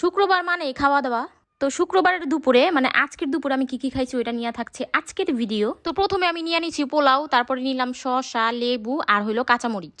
শুক্রবার মানে খাওয়া দাওয়া তো শুক্রবারের দুপুরে মানে আজকের দুপুরে আমি কি কি খাইছি ওইটা নিয়ে থাকছে আজকের ভিডিও তো প্রথমে আমি নিয়ে নিচ্ছি পোলাও, তারপরে নিলাম শসা, লেবু আর হইল কাঁচামরিচ।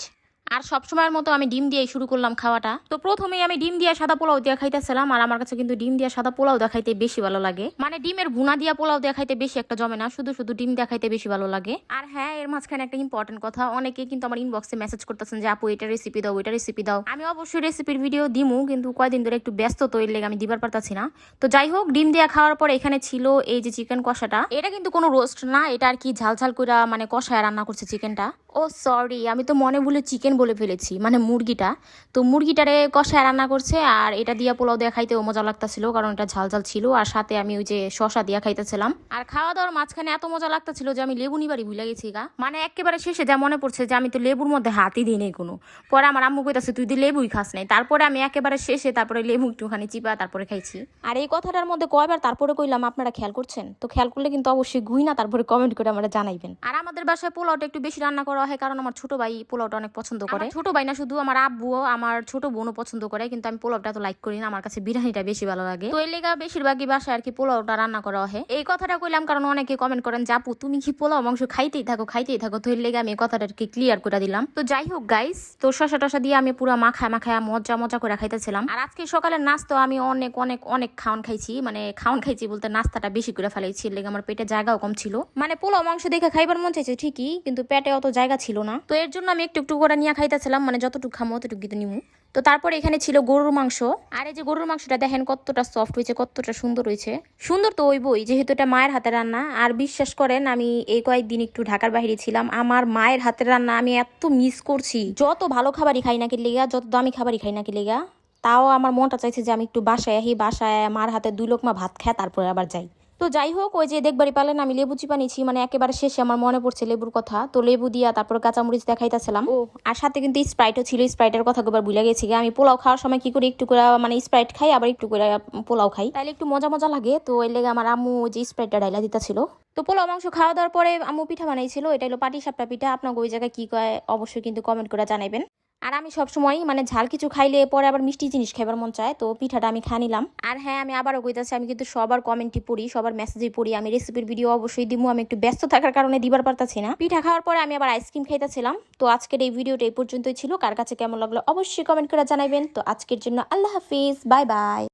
আর সবসময়ের মতো আমি ডিম দিয়ে শুরু করলাম খাওয়াটা। তো প্রথমেই আমি ডিম দিয়ে সাদা পোলাও দিয়ে খাইতেছিলাম, আর আমার কাছে কিন্তু ডিম দিয়ে সাদা পোলাও দেখাইতে বেশি ভালো লাগে। মানে ডিমের ভুনা দিয়া পোলাও দেখাইতে বেশি একটা জমে না, শুধু শুধু ডিম দিয়ে খাইতে বেশি ভালো লাগে। আর হ্যাঁ এর মাঝখানে একটা ইম্পর্টেন্ট কথা অনেকে কিন্তু আমার ইনবক্সে মেসেজ করতেছেন যে, আপু, এটা রেসিপি দাও, ওইটা রেসিপি দাও। আমি অবশ্যই রেসিপির ভিডিও দিমু, কিন্তু কয়দিন ধরে একটু ব্যস্ত, তো এর লেগে আমি দিবার পারতাছি না। তো যাই হোক, ডিম দিয়া খাওয়ার পর এখানে ছিল এই যে চিকেন কষাটা। এটা কিন্তু কোনো রোস্ট না, এটা আর কি ঝাল ঝাল করে মানে কষায় রান্না করছে চিকেনটা ও সরি আমি তো মনে ভুলে চিকেন বলে ফেলেছি মানে মুরগিটা। তো মুরগিটারে কষায় রান্না করছে আর এটা দিয়া পোলাও দিয়ে খাইতেও মজা লাগতাছিল কারণ এটা ঝাল ঝাল ছিল আর সাথে আমি ওই যে শশা দিয়া খাইতেছিলাম। আর খাওয়া দাওয়ার মাঝখানে এত মজা লাগতাছিল যে আমি লেবু নিবারই ভুলে গেছি গা। মানে একেবারে শেষে যা মনে পড়ছে যে আমি তো লেবুর মধ্যে হাতই দিই নেই কোনো। পরে আমার আম্মু কইতাছে, তুই দি লেবুই খাস নাই। তারপরে আমি একেবারে শেষে তারপরে লেবু একটুখানি চিপা তারপরে খাইছি। আর এই কথাটার মধ্যে কয়বার তারপরে কইলাম, আপনারা খেয়াল করছেন? তো খেয়াল করলে কিন্তু অবশ্যই গুই না, তারপরে কমেন্ট করে আমরা জানাইবেন। আর আমাদের বাসায় পোলাওটা একটু বেশি রান্না করা হয় কারণ আমার ছোট ভাই পোলাওটা অনেক পছন্দ করে। ছোট ভাই না শুধু আমার আব্বুও আমার ছোট বোনও পছন্দ করে কিন্তু আমি পোলাওটা তো লাইক করি না আমার কাছে বিরিয়ানিটা বেশি ভালো লাগে। তো এই লেগা বেশিরভাগই বাসায় আর কি পোলাওটা রান্না করা হয়। এই কথাটা কইলাম কারণ অনেকে কমেন্ট করেন যে আপু তুমি কি পোলাও মাংস খাইতেই থাকো খাইতেই থাকো? তো এর লেগে আমি এই কথাটা আর কি ক্লিয়ার করে দিলাম। তো যাই হোক গাইস তো শশা টশা দিয়ে আমি পুরো মাখায় মাখায় মজা মজা করে খাইতেছিলাম। আর আজকে সকালের নাস্তা আমি অনেক অনেক অনেক খাওয়ান খাইছি মানে খাওয়ান খাইছি বলতে নাস্তাটা বেশি করে ফেলাইছি এর লেগে আমার পেটে জায়গাও কম ছিল। মানে পোলাও মাংস দেখে খাইবার মন চাইছে ঠিকই কিন্তু পেটে অত জায়গা ছিল না। তো এর জন্য আমি একটু একটু করে নিয়ে খাইতেছিলাম মানে যতটুকু খামো অতটুকু দিতে নিমু। তো তারপরে এখানে ছিল গরুর মাংস। আর এই যে গরুর মাংসটা দেখেন কতটা সফট হয়েছে, কতটা সুন্দর হয়েছে। সুন্দর তো ওই বই যেহেতু এটা মায়ের হাতে রান্না। আর বিশ্বাস করেন, আমি এই কয়েকদিন একটু ঢাকার বাইরে ছিলাম। আমার মায়ের হাতের রান্না আমি এত মিস করছি। যত ভালো খাবারই খাই নাকি লেগা, যত দামি খাবারই খাই নাকি লেগা, তাও আমার মনটা চাইছে যে আমি একটু বাসায় আহি, বাসায় মার হাতে দুই লোকমা ভাত খায়, তারপরে আবার যাই। তো যাই হোক ওই যে দেখবারই পালেন আমি লেবু চিপা নিচ্ছি মানে একেবারে শেষে আমার মনে পড়ছে লেবুর কথা। তো লেবু দিয়া তারপর কাঁচামরিচ দেখাইতেছিলাম। ও। আর সাথে কিন্তু স্প্রাইটও ছিল স্প্রাইটের কথা একবার ভুলে গেছি। আমি পোলাও খাওয়ার সময় কি করি একটু করে মানে স্প্রাইট খাই আবার একটু করে পোলাও খাই। তাহলে একটু মজা মজা লাগে তো এর লেগে আমার আম্মু ওই যে স্প্রাইটটা ডাইলা দিতেছিল। তো পোলাও মাংস খাওয়া দাওয়ার পরে আম্মু পিঠা বানাইছিল এটা হলো পাটি সাপটা পিঠা। আপনাকে ওই জায়গায় কি কয় অবশ্যই কিন্তু কমেন্ট করে জানাবেন আর আমি সবসময় মানে ঝাল কিছু খাইলে পরে আবার মিষ্টি জিনিস খাইবার মন চায়, তো পিঠাটা আমি খা নিলাম। আর হ্যাঁ আমি আবারও কইতাছি, আমি কিন্তু সবার কমেন্টই পড়ি, সবার মেসেজই পড়ি। আমি রেসিপির ভিডিও অবশ্যই দিব আমি একটু ব্যস্ত থাকার কারণে দিবার পারতাছি না। পিঠা খাওয়ার পরে আমি আবার আইসক্রিম খাইতেছিলাম। তো আজকের এই ভিডিওটা এই পর্যন্তই ছিল। কার কাছে কেমন লাগল অবশ্যই কমেন্ট করে জানাবেন তো আজকের জন্য আল্লাহ হাফিজ বাই বাই